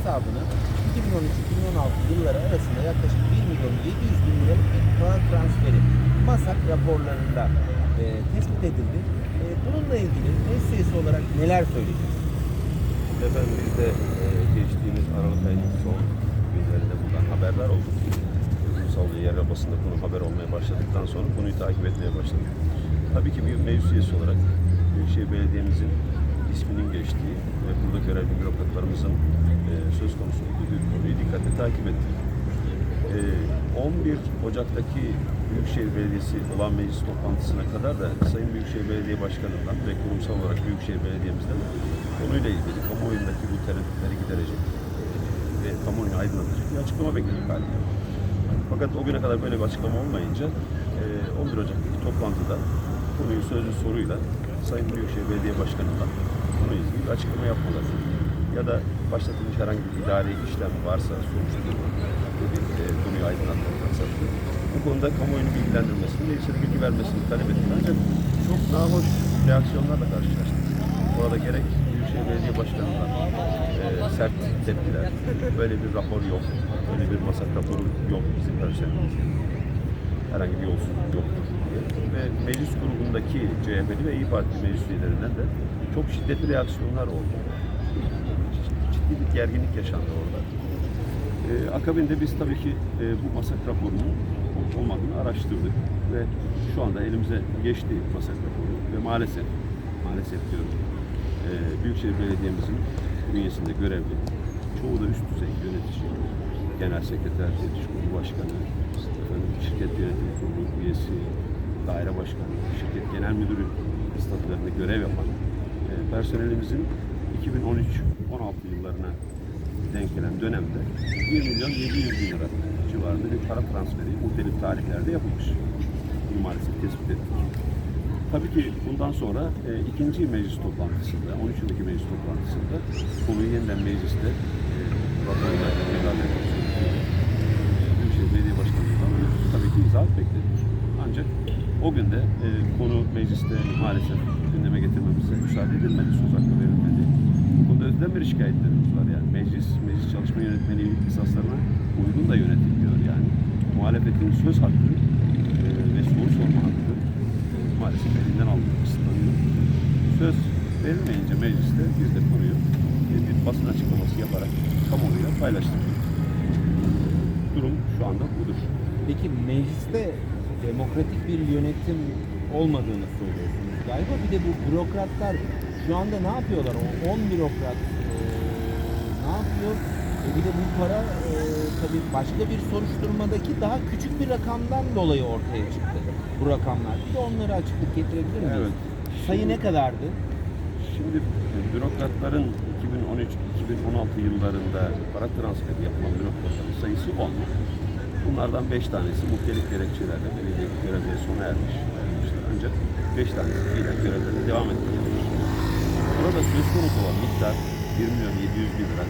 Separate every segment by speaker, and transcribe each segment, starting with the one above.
Speaker 1: hesabına 2013-2016 yılları arasında yaklaşık 1 milyon 700 bin liralık bir para transferi MASAK raporlarında e, tespit edildi. E, bununla ilgili müessesesi olarak neler söyleyeceksiniz?
Speaker 2: Efendim biz de e, geçtiğimiz Aralık ayının son günlerinde bundan haberdar olduk. Ulusal yerel basında konu haber olmaya başladıktan sonra konuyu takip etmeye başladık. Tabii ki bir meclis üyesi olarak Büyükşehir Belediye'mizin isminin geçtiği ve burada görevli bürokratlarımızın e, söz konusu olduğu bir konuyu dikkatle takip ettik. E, 11 Ocak'taki Büyükşehir Belediyesi olan meclis toplantısına kadar da Sayın Büyükşehir Belediye Başkanı'ndan ve kurumsal olarak Büyükşehir Belediye'mizden konuyla ilgili kamuoyundaki bu tereddütleri giderecek ve kamuoyunu aydınlatacak bir açıklama bekledik halinde. Fakat o güne kadar böyle bir açıklama olmayınca e, 11 Ocak'taki toplantıda konuyu sözlü soruyla Sayın Büyükşehir Belediye Başkanı'ndan konuyla ilgili bir açıklama yapmaları ya da başlatılmış herhangi bir idari işlem varsa soruşturma bir e, konuyu aydınlatmak maksatlı bu konuda kamuoyunu bilgilendirmesini ve ilçede bilgi vermesini talep ettik. Ancak çok nahoş reaksiyonlarla karşılaştık. Orada gerek Büyükşehir Belediye Başkanı'ndan e, sert tepkiler, böyle bir rapor yok, böyle bir masak raporu yok bizim personelimizde. Herhangi bir yolsuzluk yoktur. Ve meclis grubundaki CHP'li ve İYİ Parti meclis üyelerinden de çok şiddetli reaksiyonlar oldu. Ciddi bir gerginlik yaşandı orada. Ee, akabinde biz tabii ki e, bu masak raporunun olmadığını araştırdık ve şu anda elimize geçti masak raporu ve maalesef maalesef diyorum e, Büyükşehir Belediye'mizin bünyesinde görevli çoğu da üst düzey yönetici, genel sekreter, yönetici kurulu başkanı, efendim, şirket yönetim kurulu üyesi, daire başkanı, şirket genel müdürü statülerinde görev yapan e, personelimizin 2013-16 yıllarına denk gelen dönemde 1 milyon 700 bin lira civarında bir para transferi muhtelif tarihlerde yapılmış. Bunu maalesef tespit ettik. Tabii ki bundan sonra e, ikinci meclis toplantısında, 13 yıldaki meclis toplantısında konuyu yeniden mecliste e, raporla beraber Büyükşehir Belediye Başkanı'ndan tabii ki izahat bekledik. Ancak o gün de e, konu mecliste maalesef gündeme getirmemize müsaade edilmedi, söz hakkı verilmedi. Bu konuda özel bir şikayetlerimiz var yani. Meclis, meclis çalışma yönetmeliği esaslarına uygun da yönetilmiyor yani. Muhalefetin söz hakkı e, ve soru sorma hakkı e, maalesef elinden alınıyor, kısıtlanıyor. Söz verilmeyince mecliste biz de konuyu bir basın açıklaması yaparak kamuoyuyla paylaştık. Durum şu anda budur.
Speaker 1: Peki mecliste demokratik bir yönetim olmadığını söylüyorsunuz galiba. Bir de bu bürokratlar şu anda ne yapıyorlar? O 10 bürokrat e, ne yapıyor? E bir de bu para e, tabii başka bir soruşturmadaki daha küçük bir rakamdan dolayı ortaya çıktı bu rakamlar. Bir de onları açıklık getirebilir miyiz?
Speaker 2: Evet.
Speaker 1: Sayı ne kadardı?
Speaker 2: Şimdi e, bürokratların 2013-2016 yıllarında para transferi yapılan bürokratların sayısı 10. Bunlardan 5 tanesi muhtelif gerekçelerle belediye görevleri sona ermiş, ayrılmışlar. Ancak 5 tanesi fiilen görevlerine devam etmektedir. Burada söz konusu olan miktar 1 milyon 700 bin lira.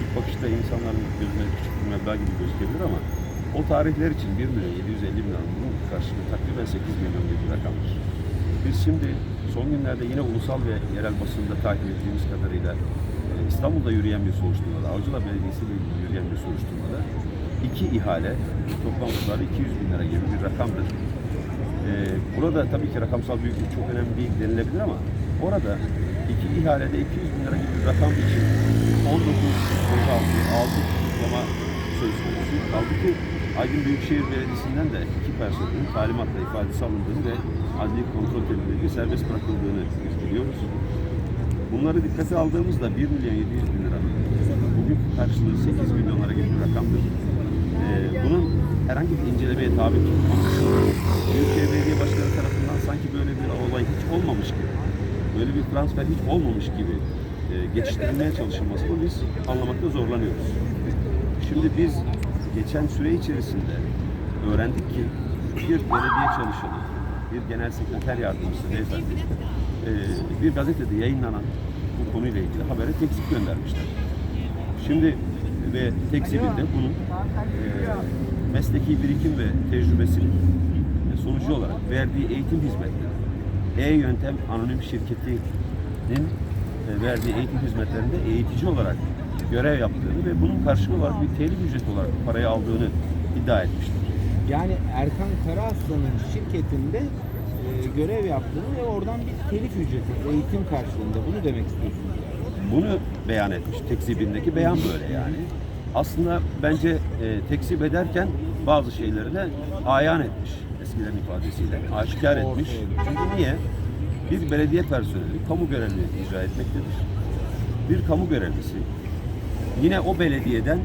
Speaker 2: İlk bakışta insanların gözüne küçük bir meblağ gibi gözükebilir ama o tarihler için 1 milyon 750 bin lira bunun karşılığı takriben 8 milyon gibi rakamdır. Biz şimdi son günlerde yine ulusal ve yerel basında takip ettiğimiz kadarıyla e, İstanbul'da yürüyen bir soruşturmada, Avcılar Belediyesi ile ilgili yürüyen bir soruşturmada iki ihale toplam tutarı 200 bin lira gibi bir rakamdır. E, burada tabii ki rakamsal büyüklük çok önemli değil denilebilir ama orada iki ihalede 200 bin lira gibi bir rakam için 19 gözaltı, 6 tutuklama söz konusu. Kaldı ki Aydın Büyükşehir Belediyesi'nden de iki personelin talimatla ifadesi alındığını ve adli kontrol tedbiriyle serbest bırakıldığını biliyoruz. Bunları dikkate aldığımızda 1 milyon 700 bin lira bugün karşılığı 8 milyonlara gibi bir rakamdır. Ee, bunun herhangi bir incelemeye tabi tutulmaması, Büyükşehir Belediye Başkanı tarafından sanki böyle bir olay hiç olmamış gibi, böyle bir transfer hiç olmamış gibi e, geçiştirilmeye çalışılmasını biz anlamakta zorlanıyoruz. Şimdi biz geçen süre içerisinde öğrendik ki bir belediye çalışanı, bir genel sekreter yardımcısı beyefendi e, bir gazetede yayınlanan bu konuyla ilgili habere teksip göndermişler. Şimdi ve teksibinde bunun e, mesleki birikim ve tecrübesinin e, sonucu olarak verdiği eğitim hizmetleri, E-Yöntem Anonim Şirketi'nin e, verdiği eğitim hizmetlerinde eğitici olarak görev yaptığını ve bunun karşılığı olarak bir telif ücreti olarak parayı aldığını iddia etmiştir.
Speaker 1: Yani Erkan Karaaslan'ın şirketinde e, görev yaptığını ve oradan bir telif ücreti, eğitim karşılığında bunu demek istiyorsunuz.
Speaker 2: Bunu beyan etmiş. Tekzibindeki beyan böyle yani. Aslında bence e, tekzip ederken bazı şeyleri de ayan etmiş eskilerin ifadesiyle. Aşikar etmiş. Çünkü niye? Bir belediye personeli kamu görevini icra etmektedir. Bir kamu görevlisi yine o belediyeden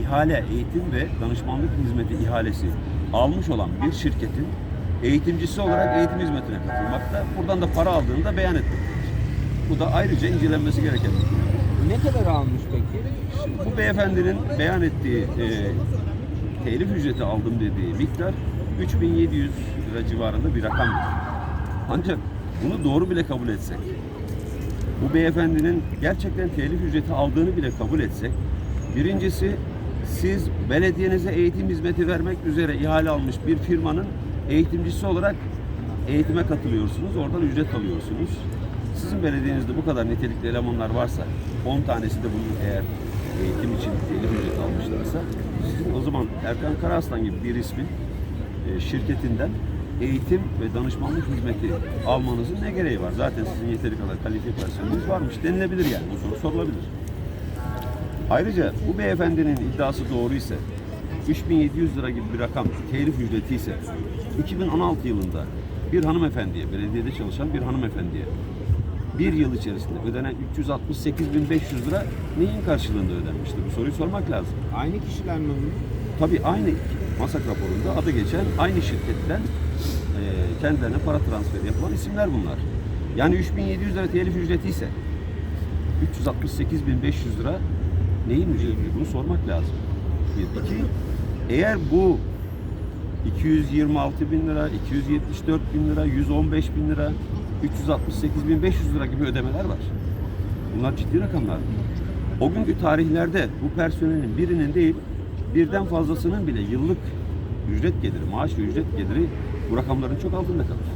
Speaker 2: ihale, eğitim ve danışmanlık hizmeti ihalesi almış olan bir şirketin eğitimcisi olarak eğitim hizmetine katılmakta. Buradan da para aldığını da beyan etmektedir. Bu da ayrıca incelenmesi gereken bir konu.
Speaker 1: Ne kadar almış peki?
Speaker 2: Bu beyefendinin beyan ettiği e, telif ücreti aldım dediği miktar 3700 lira civarında bir rakamdır. Ancak bunu doğru bile kabul etsek, bu beyefendinin gerçekten telif ücreti aldığını bile kabul etsek, birincisi siz belediyenize eğitim hizmeti vermek üzere ihale almış bir firmanın eğitimcisi olarak eğitime katılıyorsunuz, oradan ücret alıyorsunuz. Sizin belediyenizde bu kadar nitelikli elemanlar varsa, 10 tanesi de bunun eğer eğitim için telif ücret almışlarsa, sizin o zaman Erkan Karaslan gibi bir ismin e, şirketinden eğitim ve danışmanlık hizmeti almanızın ne gereği var? Zaten sizin yeteri kadar kalifiye personeliniz varmış denilebilir yani. Bu soru sorulabilir. Ayrıca bu beyefendinin iddiası doğru ise 3700 lira gibi bir rakam telif ücreti ise 2016 yılında bir hanımefendiye, belediyede çalışan bir hanımefendiye bir yıl içerisinde ödenen 368.500 lira neyin karşılığında ödenmiştir? Bu soruyu sormak lazım.
Speaker 1: Aynı kişiler mi bunlar?
Speaker 2: Tabii aynı masak raporunda adı geçen aynı şirketten e, kendilerine para transferi yapılan isimler bunlar. Yani 3700 lira telif ücreti ise 368.500 lira neyin ücreti? Bunu sormak lazım. Bir. İki, eğer bu 226 bin lira, 274 bin lira, 115 bin lira, 368 bin 500 lira gibi ödemeler var. Bunlar ciddi rakamlar. O günkü tarihlerde bu personelin birinin değil, birden fazlasının bile yıllık ücret geliri, maaş ve ücret geliri bu rakamların çok altında kalır.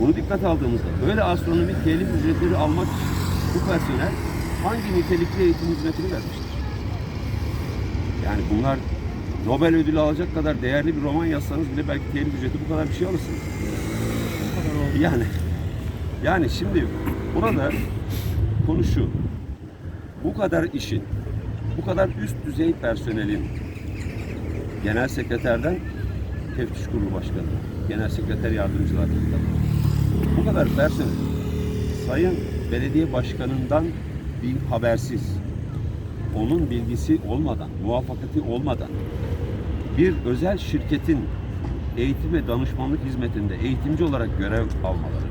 Speaker 2: Bunu dikkat aldığımızda böyle astronomik telif ücretleri almak için bu personel hangi nitelikli eğitim hizmetini vermiştir? Yani bunlar Nobel ödülü alacak kadar değerli bir roman yazsanız bile belki telif ücreti bu kadar bir şey alırsınız. Yani yani şimdi burada konu şu. Bu kadar işin, bu kadar üst düzey personelin genel sekreterden teftiş kurulu başkanı, genel sekreter yardımcılar kadar bu kadar personel sayın belediye başkanından bir habersiz onun bilgisi olmadan, muvaffakati olmadan bir özel şirketin eğitim ve danışmanlık hizmetinde eğitimci olarak görev almaları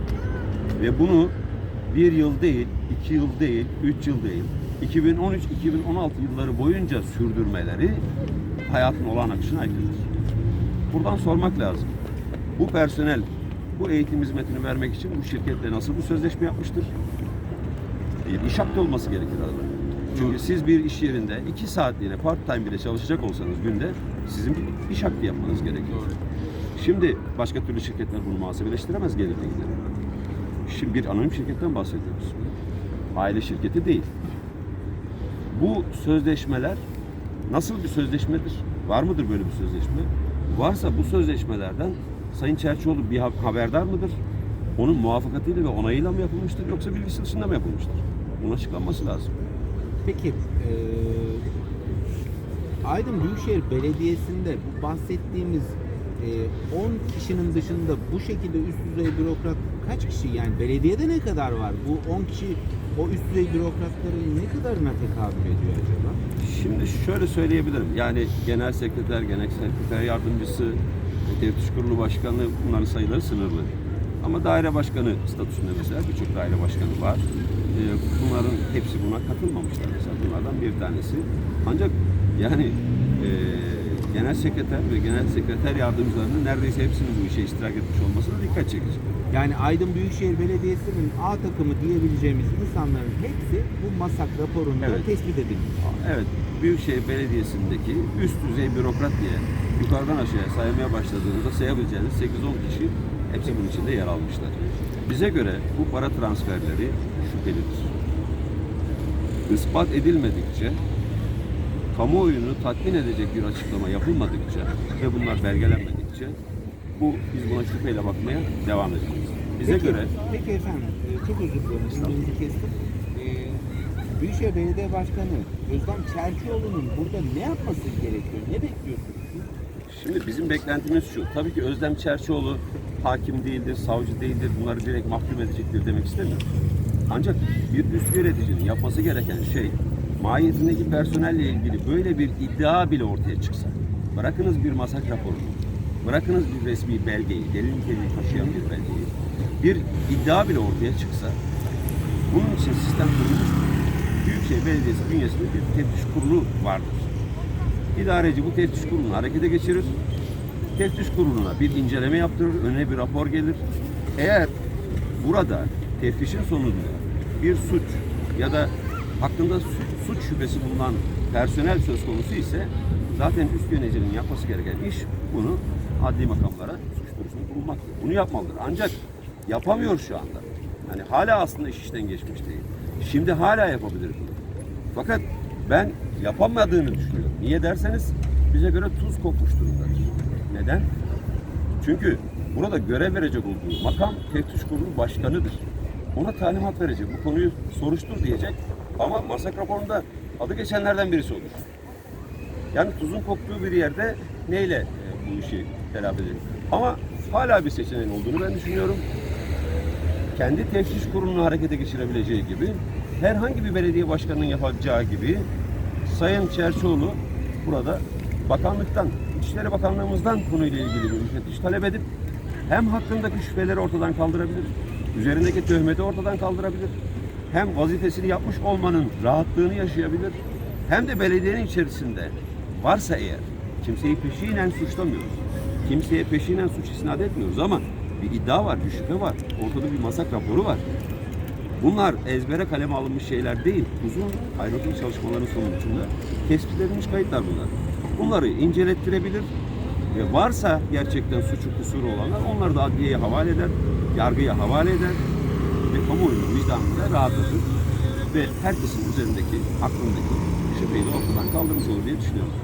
Speaker 2: ve bunu bir yıl değil, iki yıl değil, üç yıl değil, 2013-2016 yılları boyunca sürdürmeleri hayatın olağan akışına aykırıdır. Buradan sormak lazım. Bu personel bu eğitim hizmetini vermek için bu şirketle nasıl bir sözleşme yapmıştır? Bir iş hakkı olması gerekir arada. Çünkü siz bir iş yerinde iki saatliğine part time bile çalışacak olsanız günde sizin bir iş hakkı yapmanız gerekiyor. Şimdi başka türlü şirketler bunu muhasebeleştiremez gerekli gider. Şimdi bir anonim şirketten bahsediyoruz. Aile şirketi değil. Bu sözleşmeler nasıl bir sözleşmedir? Var mıdır böyle bir sözleşme? Varsa bu sözleşmelerden Sayın Çerçioğlu bir ha- haberdar mıdır? Onun muvaffakatıyla ve onayıyla mı yapılmıştır yoksa bilgisi dışında mı yapılmıştır? Bunun açıklanması lazım.
Speaker 1: Peki eee Aydın Büyükşehir Belediyesi'nde bu bahsettiğimiz 10 kişinin dışında bu şekilde üst düzey bürokrat kaç kişi yani belediyede ne kadar var? Bu 10 kişi o üst düzey bürokratların ne kadarına tekabül ediyor acaba?
Speaker 2: Şimdi şöyle söyleyebilirim. Yani genel sekreter, genel sekreter yardımcısı, teftiş kurulu başkanı bunların sayıları sınırlı. Ama daire başkanı statüsünde mesela birçok daire başkanı var. Ee, bunların hepsi buna katılmamışlar mesela. Bunlardan bir tanesi. Ancak yani e, genel sekreter ve genel sekreter yardımcılarının neredeyse hepsinin bu işe iştirak etmiş olması da dikkat çekici.
Speaker 1: Yani Aydın Büyükşehir Belediyesi'nin A takımı diyebileceğimiz insanların hepsi bu masak raporunda
Speaker 2: Evet.
Speaker 1: tespit edilmiş.
Speaker 2: Evet, Büyükşehir Belediyesi'ndeki üst düzey bürokrat diye yukarıdan aşağıya saymaya başladığınızda sayabileceğiniz 8-10 kişi hepsi bunun içinde yer almışlar. Bize göre bu para transferleri şüphelidir. ispat edilmedikçe, kamuoyunu tatmin edecek bir açıklama yapılmadıkça ve bunlar belgelenmedikçe bu biz buna şüpheyle bakmaya devam edeceğiz. Bize
Speaker 1: Peki,
Speaker 2: göre
Speaker 1: Peki efendim, e, çok özür dilerim. Kestim. E, Büyükşehir Belediye Başkanı Özlem Çerçioğlu'nun burada ne yapması gerekiyor? Ne bekliyorsunuz?
Speaker 2: Şimdi bizim beklentimiz şu. Tabii ki Özlem Çerçioğlu hakim değildir, savcı değildir. Bunları direkt mahkum edecektir demek istemiyorum. Ancak bir üst yöneticinin yapması gereken şey mahiyetindeki personelle ilgili böyle bir iddia bile ortaya çıksa. Bırakınız bir masak raporunu, bırakınız bir resmi belgeyi, delil niteliği taşıyan bir belgeyi. Bir iddia bile ortaya çıksa bunun için sistem kurulmuş. Büyükşehir Belediyesi bünyesinde bir teftiş kurulu vardır. İdareci bu teftiş kurulunu harekete geçirir. Teftiş kuruluna bir inceleme yaptırır, önüne bir rapor gelir. Eğer burada teftişin sonunda bir suç ya da hakkında su- suç şüphesi bulunan personel söz konusu ise zaten üst yöneticinin yapması gereken iş bunu adli makamlara suç duyurusunu bulmaktır. Bunu yapmalıdır. Ancak yapamıyor şu anda. Yani hala aslında iş işten geçmiş değil. Şimdi hala yapabilir bunu. Fakat ben yapamadığını düşünüyorum. Niye derseniz bize göre tuz kokmuş durumdadır. Neden? Çünkü burada görev verecek olduğu makam teftiş kurulu başkanıdır. Ona talimat verecek. Bu konuyu soruştur diyecek. Ama masak raporunda adı geçenlerden birisi olur. Yani tuzun koktuğu bir yerde neyle e, bu işi telafi edecek? Ama hala bir seçeneğin olduğunu ben düşünüyorum kendi teftiş kurulunu harekete geçirebileceği gibi herhangi bir belediye başkanının yapacağı gibi Sayın Çerçoğlu burada bakanlıktan, İçişleri Bakanlığımızdan konuyla ilgili bir müfettiş talep edip hem hakkındaki şüpheleri ortadan kaldırabilir, üzerindeki töhmeti ortadan kaldırabilir, hem vazifesini yapmış olmanın rahatlığını yaşayabilir, hem de belediyenin içerisinde varsa eğer kimseyi peşinen suçlamıyoruz. Kimseye peşinen suç isnat etmiyoruz ama bir iddia var, bir şüphe var. Ortada bir masak raporu var. Bunlar ezbere kaleme alınmış şeyler değil. Uzun ayrıntılı çalışmaların sonucunda tespit edilmiş kayıtlar bunlar. Bunları incelettirebilir ve varsa gerçekten suçu kusuru olanlar onları da adliyeye havale eder, yargıya havale eder ve kamuoyunun vicdanını da rahatlatır ve herkesin üzerindeki aklındaki şüpheyi de ortadan kaldırmış olur diye düşünüyorum.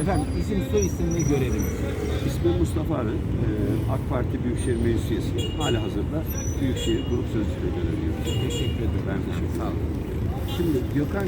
Speaker 1: Efendim isim soy isim ve göreviniz.
Speaker 2: İsmim Mustafa Arı, Ee, AK Parti Büyükşehir Meclis Üyesi. Hala hazırda Büyükşehir Grup Sözcülüğü görevi yapıyorum.
Speaker 1: Teşekkür ederim.
Speaker 2: Ben teşekkür ederim.
Speaker 1: Sağ olun. Şimdi Gökhan